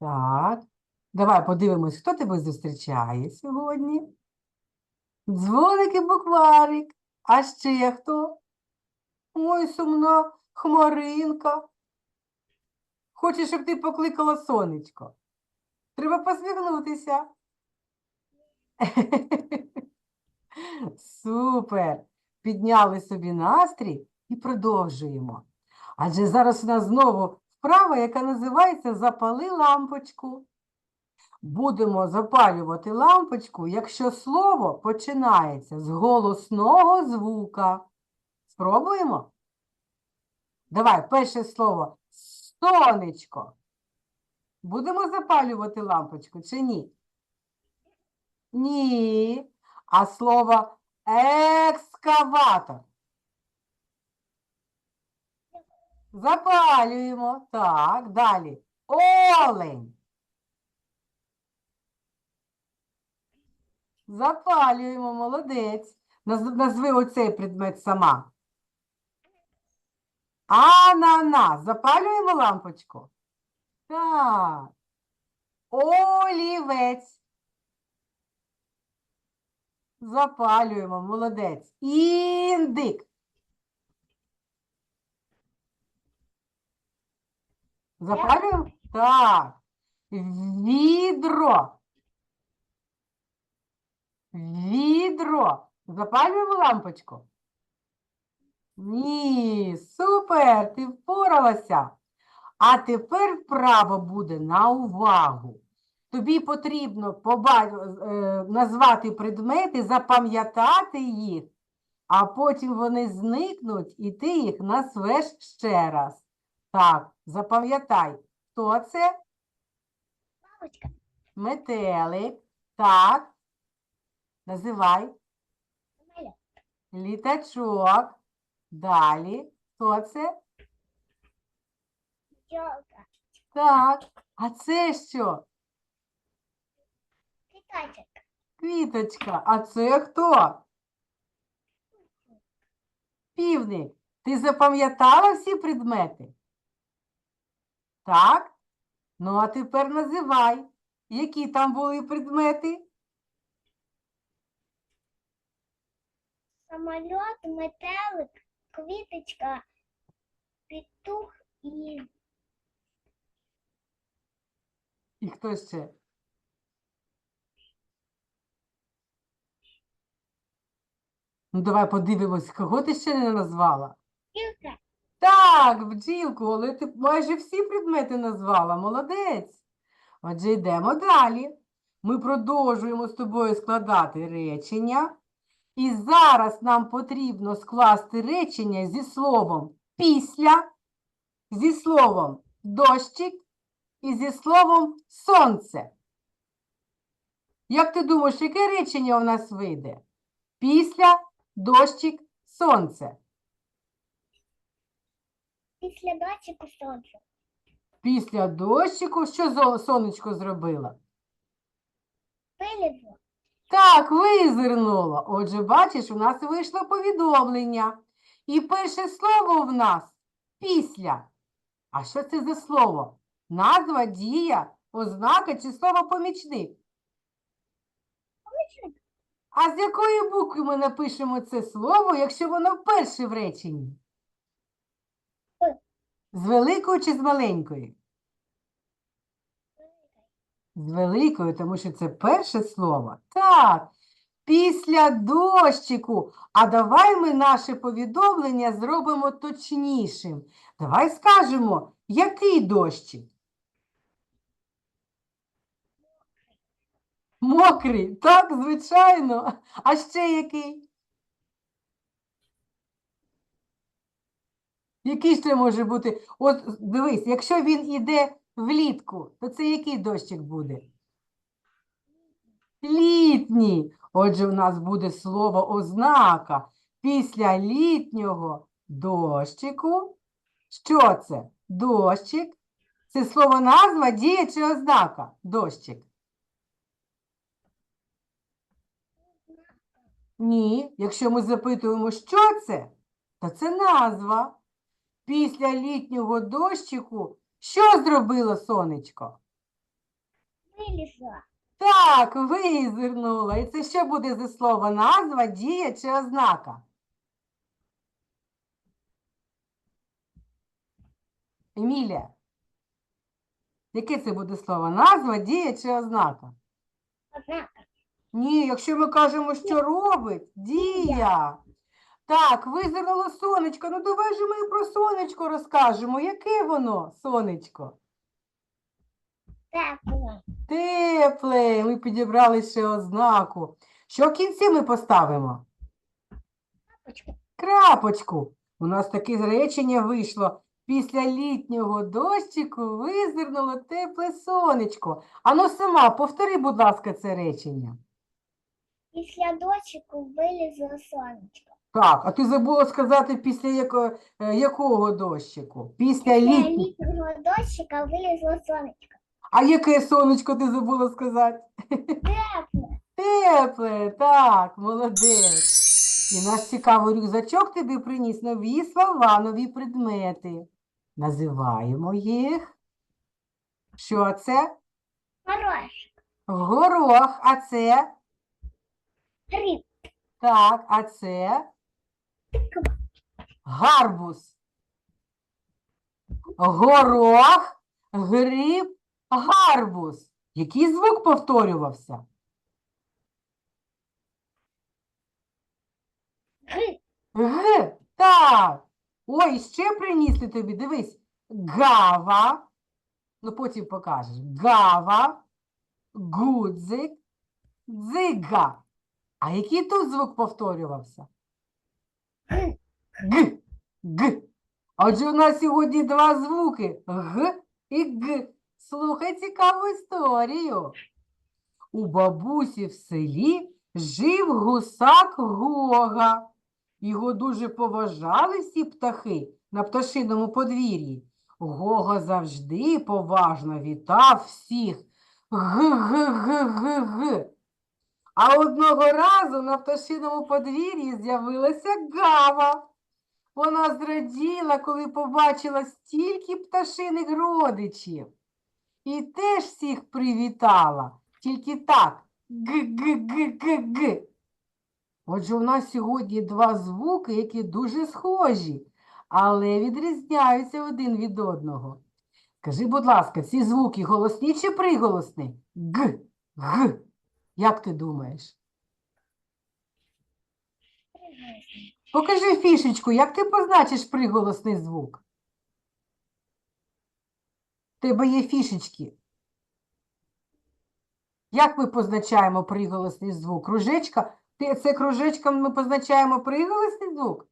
Так. Давай подивимось, хто тебе зустрічає сьогодні. Дзвоник і букварик. А ще хто? Ой, сумна хмаринка. Хоче, щоб ти покликала сонечко. Треба посміхнутися. Супер! Підняли собі настрій і продовжуємо. Адже зараз у нас знову вправа, яка називається Запали лампочку. Будемо запалювати лампочку, якщо слово починається з голосного звука. Спробуємо? Давай, перше слово сонечко. Будемо запалювати лампочку чи ні? Ні. А слово екскаватор. Запалюємо. Так, далі. Олень. Запалюємо, молодець. Назви оцей предмет сама. Ананас. Запалюємо лампочку? Так. Олівець. Запалюємо, молодець. Індик. Запалюємо? Так. Відро. Відро. Запалюємо лампочку? Ні, супер, ти впоралася. А тепер вправо буде на увагу. Тобі потрібно поба- е, назвати предмети, запам'ятати їх, а потім вони зникнуть, і ти їх назвеш ще раз. Так, запам'ятай, хто це? Бабочка. Метелик. Так. Називай. Літачок. Далі. Хто це? Елка. Так. А це що? Китайчик. Квіточка. А це хто? Півник. Ти запам'ятала всі предмети? Так? Ну, а тепер називай, які там були предмети? Самолет, метелик, квіточка, петух і І хто ще? Ну, давай подивимось, кого ти ще не назвала? білка. Так, бджілку, але ти майже всі предмети назвала. Молодець. Отже, йдемо далі. Ми продовжуємо з тобою складати речення. І зараз нам потрібно скласти речення зі словом після, зі словом дощик і зі словом сонце. Як ти думаєш, яке речення у нас вийде? Після, дощик, сонце. Після дощику сонце. Після дощику що зо- сонечко зробила? Вилізло. Так, визирнуло. Отже, бачиш, у нас вийшло повідомлення. І перше слово в нас після. А що це за слово? Назва, дія, ознака чи слово помічник? Помічник. А з якої букви ми напишемо це слово, якщо воно вперше в реченні? З великої чи з маленької? З великою, тому що це перше слово. Так, після дощику. А давай ми наше повідомлення зробимо точнішим. Давай скажемо, який дощик? Мокрий, так, звичайно. А ще який? Який ще може бути? От дивись, якщо він іде влітку, то це який дощик буде? Літній. Отже, у нас буде слово ознака. Після літнього дощику. Що це? Дощик. Це слово назва, дія чи ознака? Дощик. Ні, якщо ми запитуємо, що це, то це назва. Після літнього дощику що зробило сонечко? вилізла. Так, визирнула. І це що буде за слово? Назва, дія чи ознака? Емілія. Яке це буде слово? Назва, дія чи ознака? Однако. Ні, якщо ми кажемо, що робить, дія. Так, визирнуло сонечко. Ну давай же ми про сонечко розкажемо. Яке воно, сонечко? Тепло. Тепле. Ми підібрали ще ознаку. Що в кінці ми поставимо? Папочку. Крапочку. У нас таке речення вийшло. Після літнього дощику визирнуло тепле сонечко. Ану сама, повтори, будь ласка, це речення. Після дощику вилізло сонечко. Так, а ти забула сказати після яко- е, якого дощику? Після Після літнього. літнього дощика вилізло сонечко. А яке сонечко ти забула сказати? Тепло. Тепле, так, молодець. І наш цікавий рюкзачок тобі приніс нові слова, нові предмети. Називаємо їх. Що це? Хорош. Горох, а це? Гриб. Так, а це? Гарбуз. Горох, гриб, гарбуз. Який звук повторювався? Гриб. Г, так. Ой, ще принісли тобі, дивись. Гава. Ну, потім покажеш. Гава, гудзик, дзига. А який тут звук повторювався? Г. Г. Отже, у нас сьогодні два звуки Г і Г. Слухай цікаву історію. У бабусі в селі жив гусак Гога. Його дуже поважали всі птахи на пташиному подвір'ї. Гога завжди поважно вітав всіх. Г-г-г-г-г. А одного разу на пташиному подвір'ї з'явилася гава. Вона зраділа, коли побачила стільки пташиних родичів. І теж всіх привітала, тільки так. Г-г-г-г-г. Отже, у нас сьогодні два звуки, які дуже схожі, але відрізняються один від одного. Скажи, будь ласка, ці звуки голосні чи приголосні? Г, г. Як ти думаєш? Покажи фішечку, як ти позначиш приголосний звук? В тебе є фішечки. Як ми позначаємо приголосний звук? Кружечка? Це кружечком ми позначаємо приголосний звук?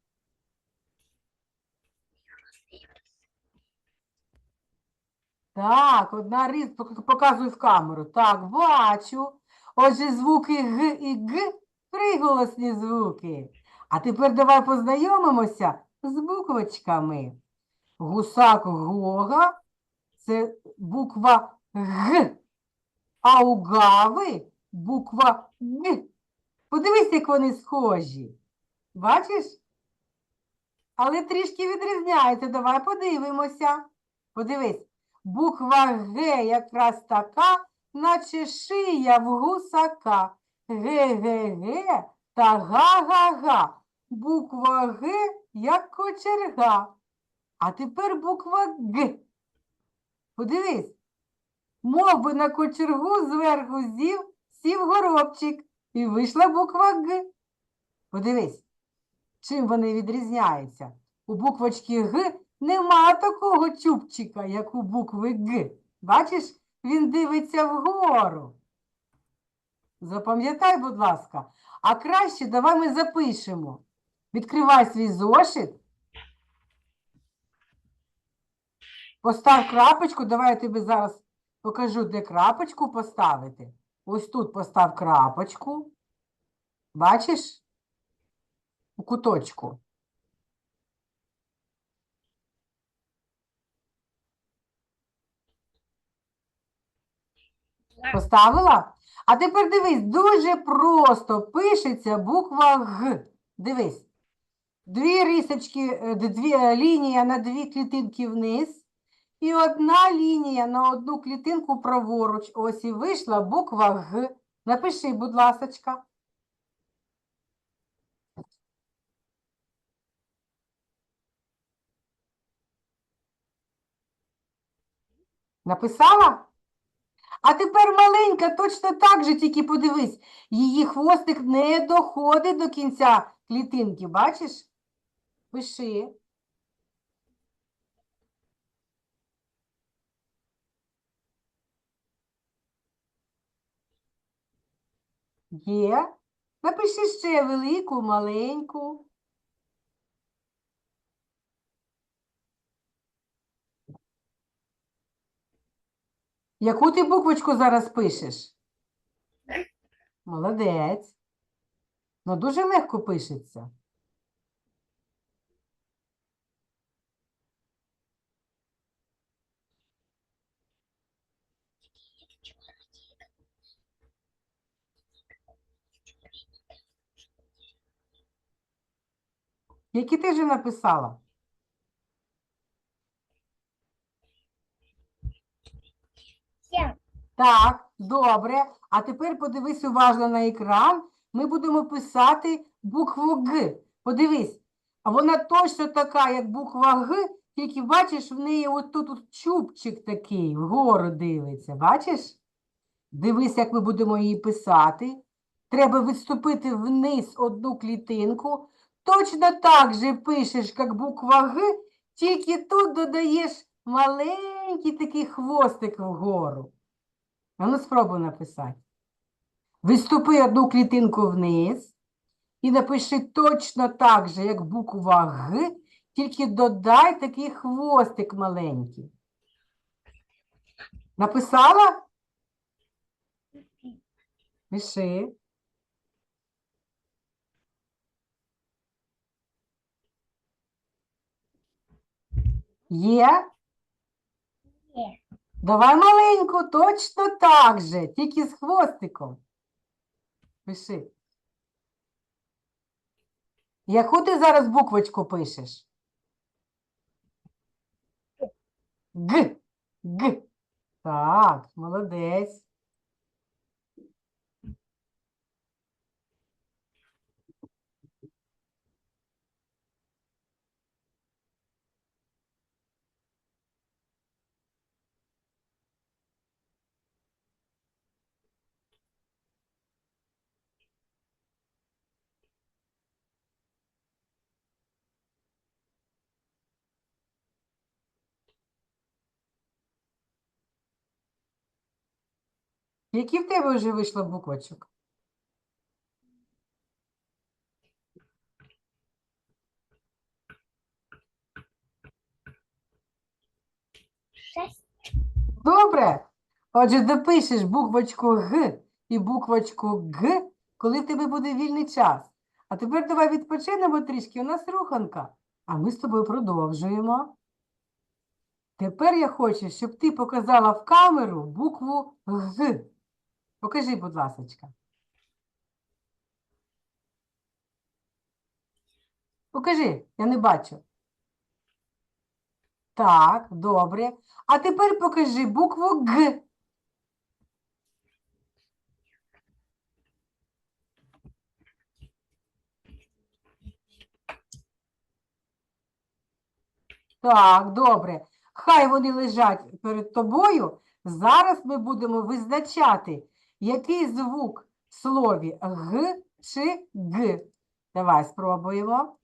Так, одна різ, показуй в камеру. Так, бачу. Отже, звуки Г і Г приголосні звуки. А тепер давай познайомимося з буквочками. Гусак Гога це буква Г, а у Гави буква Г. Подивись, як вони схожі. Бачиш? Але трішки відрізняються. Давай подивимося. Подивись, буква Г якраз така, наче шия в гусака. Ге-ге-ге та га-га-га. Буква Г як кочерга. А тепер буква Г. Подивись. Мов би на кочергу зверху зів, сів горобчик. І вийшла буква Г. Подивись, чим вони відрізняються. У буквочки Г нема такого чубчика, як у букви Г. Бачиш, він дивиться вгору. Запам'ятай, будь ласка. А краще давай ми запишемо. Відкривай свій зошит. Постав крапочку. Давай я тобі зараз покажу, де крапочку поставити. Ось тут постав крапочку. Бачиш? У куточку. Поставила? А тепер дивись, дуже просто пишеться буква Г. Дивись. Дві рисочки, е, дві, е, лінія на дві клітинки вниз І одна лінія на одну клітинку праворуч. Ось і вийшла буква Г. Напиши, будь ласочка. Написала? А тепер маленька, точно так же, тільки подивись, її хвостик не доходить до кінця клітинки, бачиш? Пиши. Є. Напиши ще велику, маленьку. Яку ти буквочку зараз пишеш? Молодець. Ну, дуже легко пишеться. Які ти вже написала? Так, добре. А тепер подивись уважно на екран. Ми будемо писати букву Г. Подивись, а вона точно така, як буква Г, тільки бачиш, в неї отут от чубчик такий, вгору дивиться. Бачиш? Дивись, як ми будемо її писати. Треба відступити вниз одну клітинку. Точно так же пишеш, як буква Г, тільки тут додаєш маленький такий хвостик вгору. А ну спробуй написати. Виступи одну клітинку вниз і напиши точно так же, як буква Г, тільки додай такий хвостик маленький. Написала? Пиши. Є? Давай маленьку, точно так же, тільки з хвостиком. Пиши. Яку ти зараз буквочку пишеш? Г. Г. Так, молодець. Які в тебе вже вийшло буквочок? Шесть. Добре. Отже, допишеш буквочку Г і буквочку Г, коли в тебе буде вільний час. А тепер давай відпочинемо трішки, у нас руханка. А ми з тобою продовжуємо. Тепер я хочу, щоб ти показала в камеру букву Г. Покажи, будь ласочка. Покажи, я не бачу. Так, добре. А тепер покажи букву Г. Так, добре. Хай вони лежать перед тобою. Зараз ми будемо визначати, який звук в слові Г чи Г. Давай спробуємо.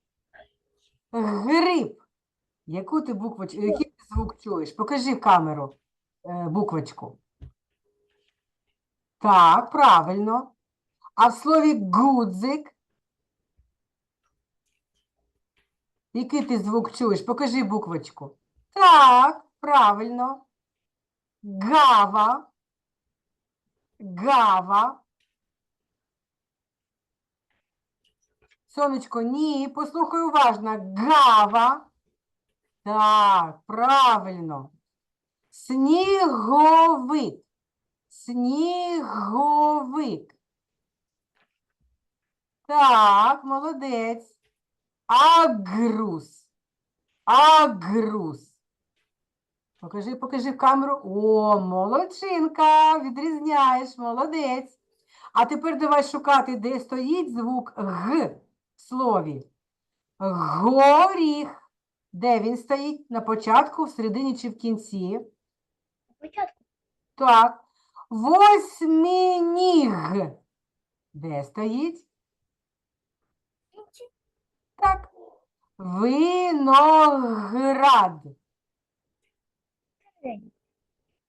Гриб. Яку ти буквоч... Який ти звук чуєш? Покажи в камеру е, буквочку. Так, правильно. А в слові гудзик? Який ти звук чуєш? Покажи буквочку. Так, правильно. Гава. Гава. Сонечко, ні, послухай уважно. Гава. Так, правильно. Сніговик. Сніговик. Так, молодець. Агрус. Агрус. Покажи, покажи в камеру. О, молодчинка, відрізняєш, молодець. А тепер давай шукати, де стоїть звук Г в слові. Горіх. Де він стоїть? На початку, в середині чи в кінці? Спочатку. Так. Восьминіг. Де стоїть? Так. Виноград.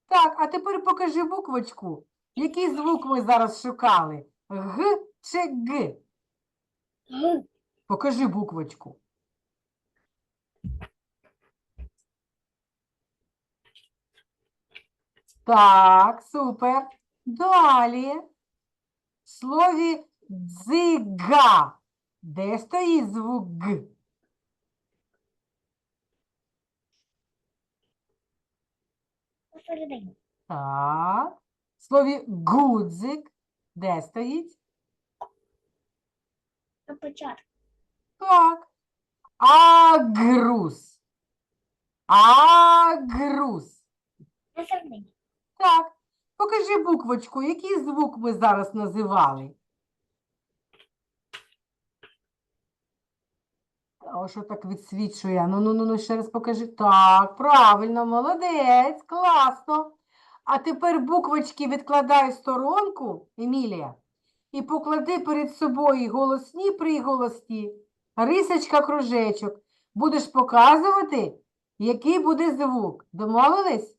Так, а тепер покажи буквочку. Який звук ми зараз шукали? Г чи Г? Г. Покажи буквочку. Так, супер. Далі. В слові дзига. Де стоїть звук Г? Посередині. Так. В слові гудзик. Де стоїть? На початку. Так. Агрус. Агрус. На середині. Так. Покажи буквочку, який звук ми зараз називали? О, що так відсвічує? Ну, ну, ну, ну, ще раз покажи. Так, правильно, молодець, класно. А тепер буквочки відкладай в сторонку, Емілія, і поклади перед собою голосні приголосні, рисочка, кружечок. Будеш показувати, який буде звук. Домовились?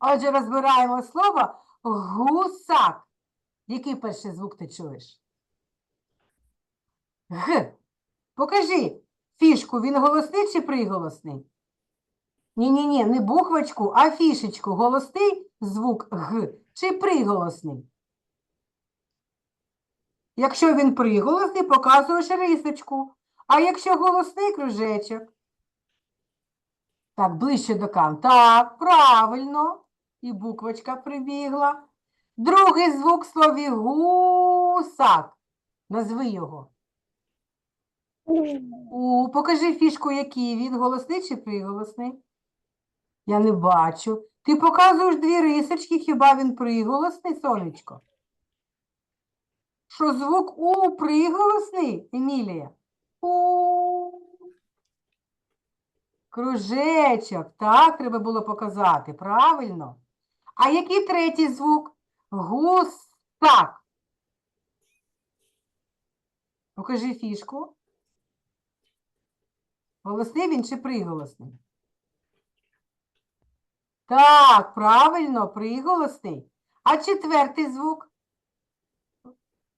Отже, розбираємо слово гусак. Який перший звук ти чуєш? Г. Покажи фішку, він голосний чи приголосний? Ні-ні-ні, не буквочку, а фішечку. Голосний звук Г чи приголосний? Якщо він приголосний, показуєш рисочку. А якщо голосний кружечок? Так, ближче до кам. Так, правильно. І буквочка прибігла. Другий звук слові гусак. Назви його. У, покажи фішку, який він, голосний чи приголосний? Я не бачу. Ти показуєш дві рисочки, хіба він приголосний, сонечко? Що звук У приголосний, Емілія? У. Кружечок, так треба було показати, правильно? А який третій звук? Гусак. Покажи фішку. Голосний він чи приголосний? Так, правильно, приголосний. А четвертий звук?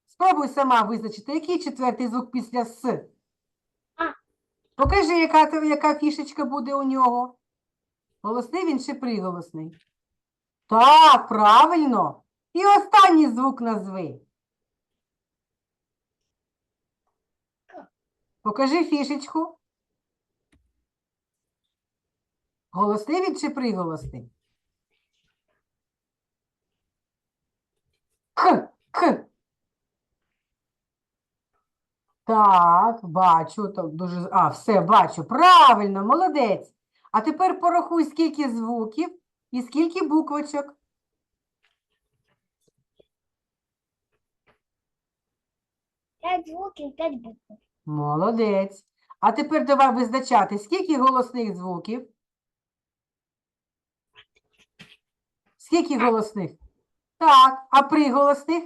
Спробуй сама визначити, який четвертий звук після С. Покажи, яка, яка фішечка буде у нього. Голосний він чи приголосний? Так, правильно. І останній звук назви. Покажи фішечку. Голосний він чи приголосний? К, к. Так, бачу, то дуже. А, все, бачу. Правильно, молодець. А тепер порахуй, скільки звуків і скільки буквочок. П'ять звуків, п'ять букв. Молодець. А тепер давай визначати, скільки голосних звуків? Скільки голосних? Так, а приголосних?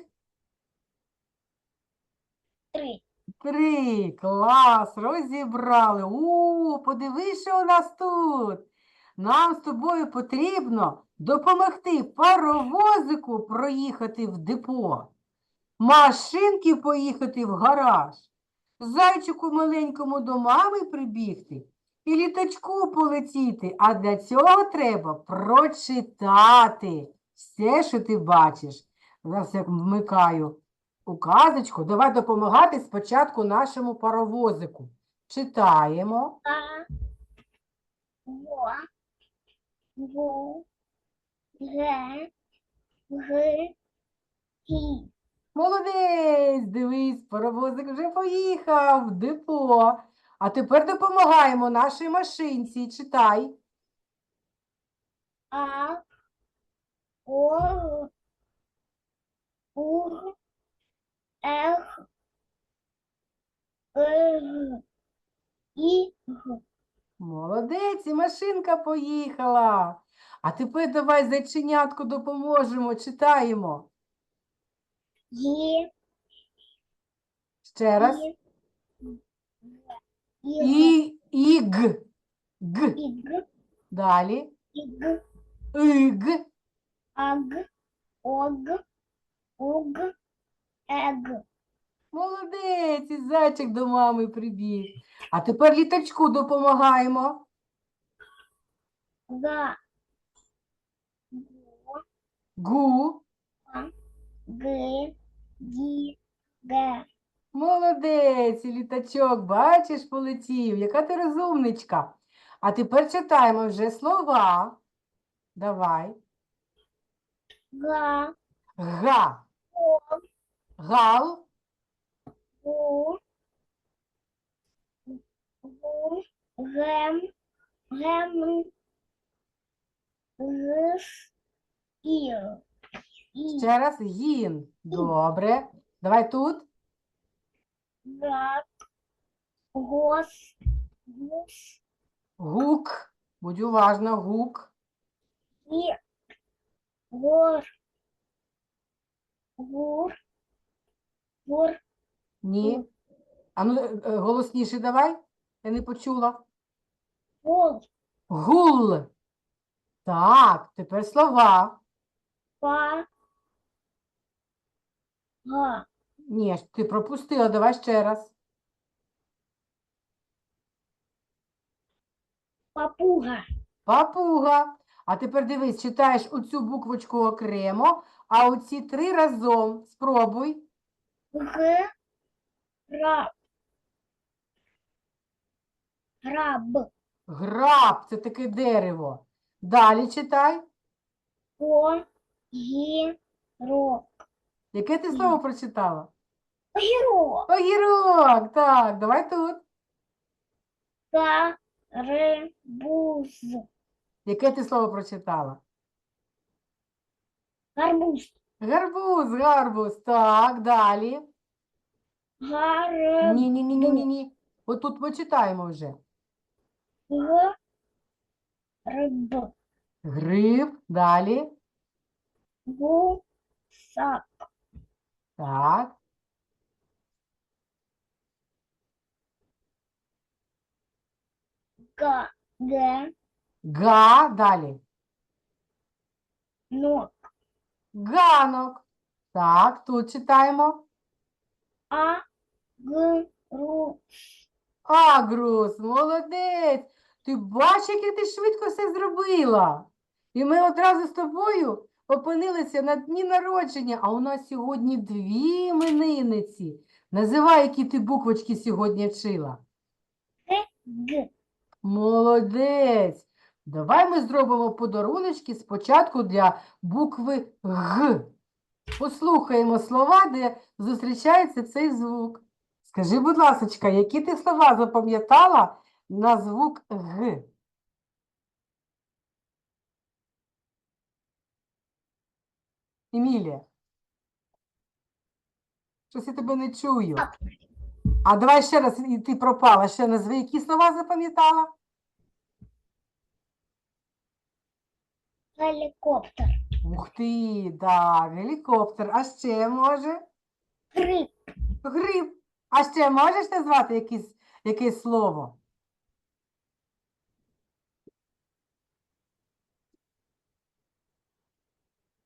Три. Три. Клас, розібрали. У, подивись, що у нас тут. Нам з тобою потрібно допомогти паровозику проїхати в депо, машинки поїхати в гараж, зайчику маленькому до мами прибігти і літачку полетіти. А для цього треба прочитати все, що ти бачиш. Зараз я вмикаю указочку. Давай допомагати спочатку нашому паровозику. Читаємо. Во. Во. Ге. Г. Гі. Молодець, дивись, паровозик вже поїхав в депо. А тепер допомагаємо нашій машинці. Читай. А, О, Ур, Ех, І, Молодець, і машинка поїхала. А тепер давай зайченятку допоможемо, читаємо. Є, Ще раз. Г, І, і, г. Г. І, Г, Далі. І, Г, Иг. Аг, Ог, Уг, Ег. Молодець, і зайчик до мами прибіг. А тепер літачку допомагаємо. Га, Гу. Г, Гі, Г. Молодець, літачок, бачиш, полетів. Яка ти розумничка. А тепер читаємо вже слова. Давай. Га, Га. О, Гал. Гу, Гу, Гем, Гем, Гс, Іл. І, Ще раз гін. Добре. Давай тут. Гак, Гос, Гус, Гук. Будь уважна, гук. І, Гор, Гур, Гур, Ні. А ну, е, е, голосніше давай. Я не почула. Гол, Гул. Так, тепер слова. Па, Га, Ні, ти пропустила, давай ще раз. Папуга, Папуга. А тепер дивись, читаєш оцю буквочку окремо, а оці три разом. Спробуй. Г, Раб, Граб, Граб це таке дерево. Далі читай. О, Гі, Ро, Яке ти слово прочитала? Огірок, Огірок. Так, давай тут. Гарбуз, Яке ти слово прочитала? гарбуз, Гарбуз, гарбуз. Так, далі. гарб, Ні, ні, ні, ні, ні, ні. Отут ми читаємо вже. гриб, Гриб, далі. гусак, Так. Га, ге, Га, далі. нок, Ганок. Так, тут читаємо. а, г, ру, Агрус, молодець. Ти бачиш, як ти швидко все зробила. І ми одразу з тобою опинилися на дні народження, а у нас сьогодні дві іменинниці. Називай, які ти буквочки сьогодні вчила. г, Молодець. Давай ми зробимо подаруночки спочатку для букви Г. Послухаємо слова, де зустрічається цей звук. Скажи, будь ласка, які ти слова запам'ятала на звук Г? Емілія. Щось я тебе не чую. А давай ще раз, і ти пропала. Ще назви, які слова запам'ятала? гелікоптер, Ух ти, так, гелікоптер. А ще може? гриб, Гриб. А ще можеш назвати якесь, якесь слово?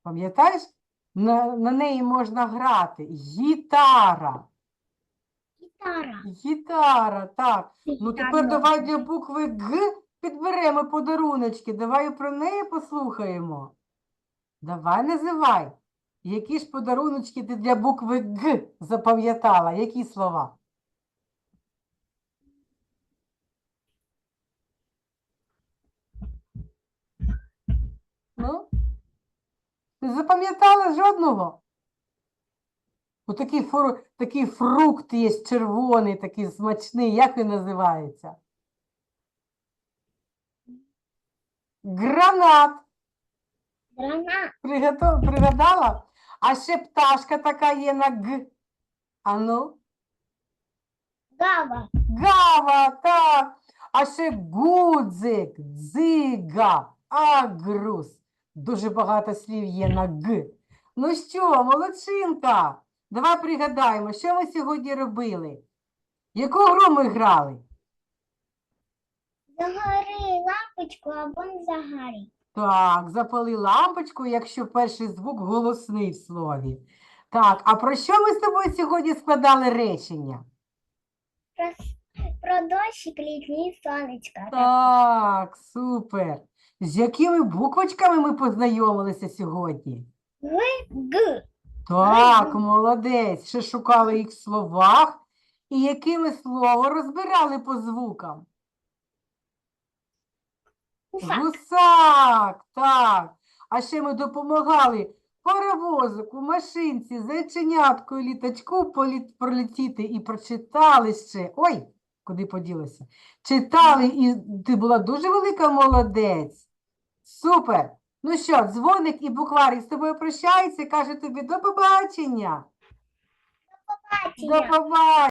Пам'ятаєш? На, на неї можна грати. Гітара. Гітара, Гітара, так. Ну тепер давай для букви Г підберемо подаруночки. Давай про неї послухаємо. Давай називай. Які ж подаруночки ти для букви Г запам'ятала? Які слова? Ну? Ти запам'ятала жодного? Ну, такий, фру... такий фрукт є червоний, такий смачний. Як він називається? Гранат. Страна. Приготов... Пригадала? А ще пташка така є на Г. Ану. Гава. Гава, так. А ще гудзик, дзига, агрус. Дуже багато слів є на Г. Ну що, молодчинка, давай пригадаємо, що ми сьогодні робили? Яку гру ми грали? Загори лампочку, а вон загорить. Так, запали лампочку, якщо перший звук голосний в слові. Так, а про що ми з тобою сьогодні складали речення? Про, про дощик, літній сонечко. Так, супер. З якими буквочками ми познайомилися сьогодні? Г. Так, молодець. Ще шукали їх в словах. І якими слово розбирали по звукам? Гусак. Гусак, так. А ще ми допомагали паровозику, машинці, зайченятку літачку політ- пролетіти і прочитали ще. Ой, куди поділося? Читали, і ти була дуже велика молодець. Супер. Ну що, дзвоник і букварі з тобою прощаються, каже тобі до побачення. До Бачення. побачення.